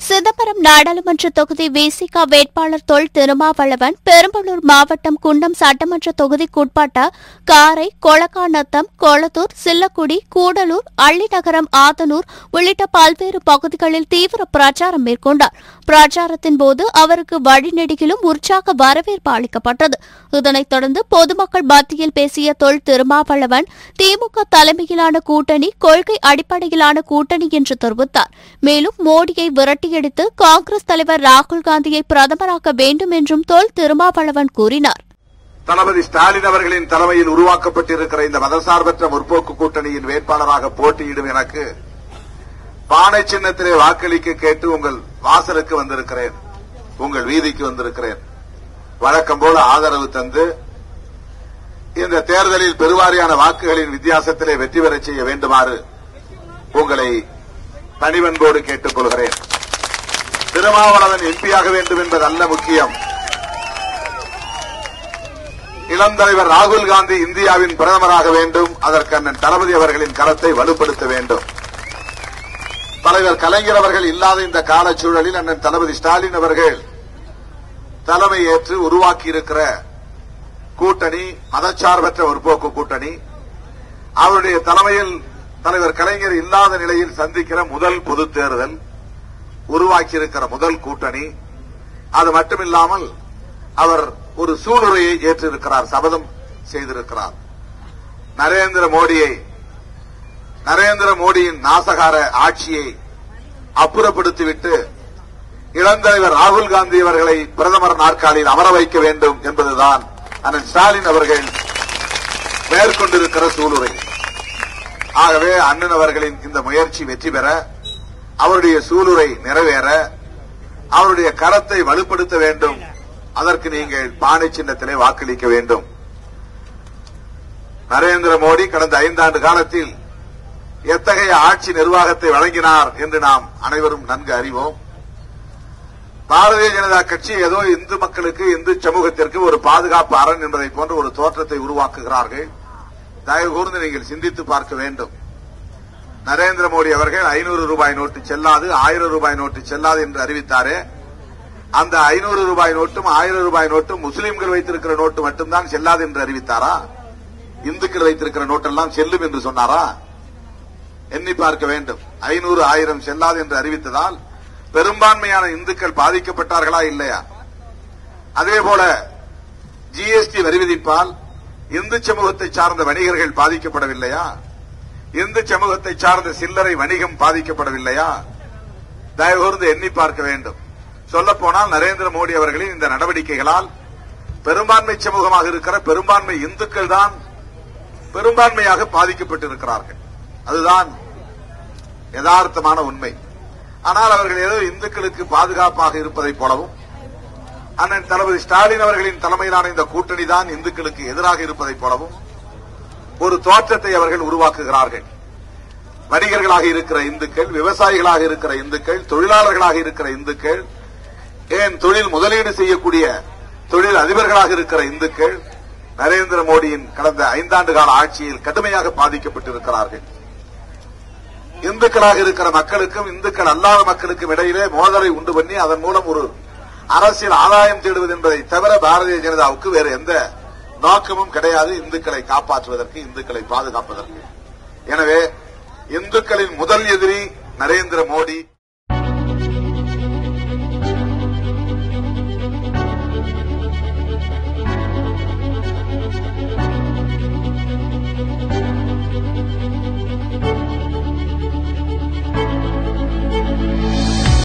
சிதம்பரம் நாடாளுமன்ற தொகுதி விசிக வேட்பாளர் தொல் திருமாவளவன் பெரம்பலூர் மாவட்டம் குண்டம் சட்டமன்ற தொகுதிக்குட்பட்ட காரை கொளக்காநத்தம் கொளத்தூர் சில்லக்குடி கூடலூர் அள்ளிநகரம் ஆதனூர் உள்ளிட்ட பல்வேறு பகுதிகளில் தீவிர பிரச்சாரம் மேற்கொண்டார். பிரச்சாரத்தின் போது அவருக்கு வழிநெடுகிலும் உற்சாக வரவேற்பு அளிக்கப்பட்டது. இதனைத் தொடர்ந்து பொதுமக்கள் மத்தியில் பேசிய தொல் திருமாவளவன் திமுக தலைமையிலான கூட்டணி கொள்கை அடிப்படையிலான கூட்டணி என்று தெரிவித்தார். மேலும் மோடியை விரட்டி விரட்டியடித்து காங்கிரஸ் தலைவர் ராகுல் காந்தியை பிரதமராக்க வேண்டும் என்றும் தோல் திருமாவளவன் கூறினார். தளபதி ஸ்டாலின் அவர்களின் தலைமையில் உருவாக்கப்பட்டிருக்கிற இந்த மதசார்பற்ற முற்போக்கு கூட்டணியின் வேட்பாளராக போட்டியிடும் எனக்கு பானை சின்னத்திலே வாக்களிக்க கேட்டு உங்கள் வாசலுக்கு வந்திருக்கிறேன். உங்கள் வீதிக்கு வந்திருக்கிறேன். வழக்கம் போல ஆதரவு தந்து இந்த தேர்தலில் பெருவாரியான வாக்குகளின் வித்தியாசத்திலே வெற்றி பெறச் செய்ய வேண்டுமாறு உங்களை பணிவன்போடு கேட்டுக் கொள்கிறேன் திருமாவளவன் எம்பியாக வேண்டும் என்பது அல்ல முக்கியம். இளந்தலைவர் ராகுல் காந்தி இந்தியாவின் பிரதமராக வேண்டும். அதற்கு அண்ணன் தளபதி அவர்களின் கரத்தை வலுப்படுத்த வேண்டும். தலைவர் கலைஞர் அவர்கள் இல்லாத இந்த காலச்சூழலில் அண்ணன் தளபதி ஸ்டாலின் அவர்கள் தலைமை ஏற்று உருவாக்கியிருக்கிற கூட்டணி மதச்சார்பற்ற முற்போக்கு கூட்டணி அவருடைய தலைமையில் தலைவர் கலைஞர் இல்லாத நிலையில் சந்திக்கிற முதல் பொதுத் தேர்தல். உருவாக்கியிருக்கிற முதல் கூட்டணி. அது மட்டுமில்லாமல் அவர் ஒரு சூளுரையை ஏற்றிருக்கிறார் சபதம் செய்திருக்கிறார். நரேந்திர மோடியை நரேந்திர மோடியின் நாசகார ஆட்சியை அப்புறப்படுத்திவிட்டு இளந்தலைவர் ராகுல் காந்தி அவர்களை பிரதமர் நாற்காலியில் அமர வைக்க வேண்டும் என்பதுதான் அண்ணன் ஸ்டாலின் அவர்கள் மேற்கொண்டிருக்கிற சூளுரை. ஆகவே அண்ணன் அவர்களின் இந்த முயற்சி வெற்றி பெற அவருடைய சூளுரை நிறைவேற அவருடைய கரத்தை வலுப்படுத்த வேண்டும். அதற்கு நீங்கள் பானை சின்னத்திலே வாக்களிக்க வேண்டும். நரேந்திர மோடி கடந்த ஐந்தாண்டு காலத்தில் எத்தகைய ஆட்சி நிர்வாகத்தை வழங்கினார் என்று நாம் அனைவரும் நன்கு அறிவோம். பாரதிய ஜனதா கட்சி ஏதோ இந்து மக்களுக்கு இந்து சமூகத்திற்கு ஒரு பாதுகாப்பு அரண் என்பதை போன்ற ஒரு தோற்றத்தை உருவாக்குகிறார்கள். தயவு கூர்ந்து நீங்கள் சிந்தித்து பார்க்க வேண்டும். நரேந்திர மோடி அவர்கள் ஐநூறு ரூபாய் நோட்டு செல்லாது ஆயிரம் ரூபாய் நோட்டு செல்லாது என்று அறிவித்தாரே. அந்த ஐநூறு ரூபாய் நோட்டும் ஆயிரம் ரூபாய் நோட்டும் முஸ்லீம்கள் வைத்திருக்கிற நோட்டு மட்டும்தான் செல்லாது என்று அறிவித்தாரா? இந்துக்கள் வைத்திருக்கிற நோட்டெல்லாம் செல்லும் என்று சொன்னாரா? எண்ணி பார்க்க வேண்டும். ஐநூறு ஆயிரம் செல்லாது என்று அறிவித்ததால் பெரும்பான்மையான இந்துக்கள் பாதிக்கப்பட்டார்களா இல்லையா? அதே போல ஜிஎஸ்டி வரி விதிப்பால் இந்து சமூகத்தை சார்ந்த வணிகர்கள் பாதிக்கப்படவில்லையா? இந்து சமூகத்தை சார்ந்த சில்லறை வணிகம் பாதிக்கப்படவில்லையா? தயவு கூர்ந்து எண்ணி பார்க்க வேண்டும். சொல்லப்போனால் நரேந்திர மோடி அவர்களின் இந்த நடவடிக்கைகளால் பெரும்பான்மை சமூகமாக இருக்கிற பெரும்பான்மை இந்துக்கள் தான் பெரும்பான்மையாக பாதிக்கப்பட்டிருக்கிறார்கள். அதுதான் யதார்த்தமான உண்மை. ஆனால் அவர்கள் ஏதோ இந்துக்களுக்கு பாதுகாப்பாக இருப்பதைப் போலவும் அண்ணன் தளபதி ஸ்டாலின் அவர்களின் தலைமையிலான இந்த கூட்டணி தான் இந்துக்களுக்கு எதிராக இருப்பதைப் போலவும் ஒரு தோற்றத்தை அவர்கள் உருவாக்குகிறார்கள். வணிகர்களாக இருக்கிற இந்துக்கள் விவசாயிகளாக இருக்கிற இந்துக்கள் தொழிலாளர்களாக இருக்கிற இந்துக்கள் ஏன் தொழில் முதலீடு செய்யக்கூடிய தொழில் அதிபர்களாக இருக்கிற இந்துக்கள் நரேந்திர மோடியின் கடந்த ஐந்தாண்டு கால ஆட்சியில் கடுமையாக பாதிக்கப்பட்டிருக்கிறார்கள். இந்துக்களாக இருக்கிற மக்களுக்கும் இந்துக்கள் அல்லாத மக்களுக்கும் இடையிலே மோதலை உண்டு பண்ணி அதன் மூலம் ஒரு அரசியல் ஆதாயம் தேடுவது என்பதை தவிர பாரதிய ஜனதாவுக்கு வேறு எந்த நோக்கமும் கிடையாது இந்துக்களை காப்பாற்றுவதற்கு இந்துக்களை பாதுகாப்பதற்கு. எனவே இந்துக்களின் முதல் எதிரி நரேந்திர மோடி